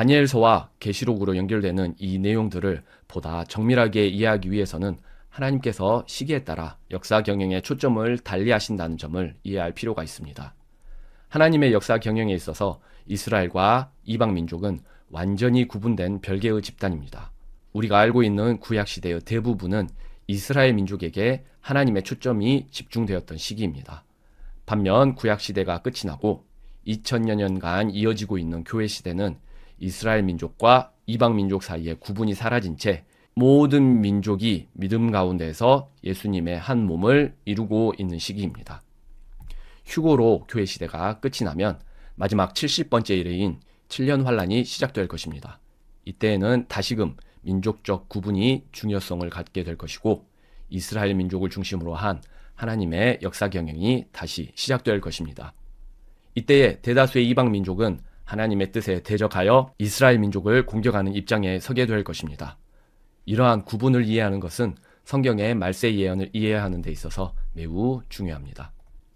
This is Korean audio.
다니엘서와 계시록으로 연결되는 이 내용들을 보다 정밀하게 이해하기 위해서는 하나님께서 시기에 따라 역사 경영의 초점을 달리하신다는 점을 이해할 필요가 있습니다. 하나님의 역사 경영에 있어서 이스라엘과 이방 민족은 완전히 구분된 별개의 집단입니다. 우리가 알고 있는 구약 시대의 대부분은 이스라엘 민족에게 하나님의 초점이 집중되었던 시기입니다. 반면 구약 시대가 끝이 나고 2000여 년간 이어지고 있는 교회 시대는 이스라엘 민족과 이방 민족 사이의 구분이 사라진 채 모든 민족이 믿음 가운데서 예수님의 한 몸을 이루고 있는 시기입니다. 휴고로 교회 시대가 끝이 나면 마지막 70번째 일회인 7년 환란이 시작될 것입니다. 이때에는 다시금 민족적 구분이 중요성을 갖게 될 것이고 이스라엘 민족을 중심으로 한 하나님의 역사 경영이 다시 시작될 것입니다. 이때에 대다수의 이방 민족은 하나님의 뜻에 대적하여 이스라엘 민족을 공격하는 입장에 서게 될 것입니다. 이러한 구분을 이해하는 것은 성경의 말세 예언을 이해하는 데 있어서 매우 중요합니다.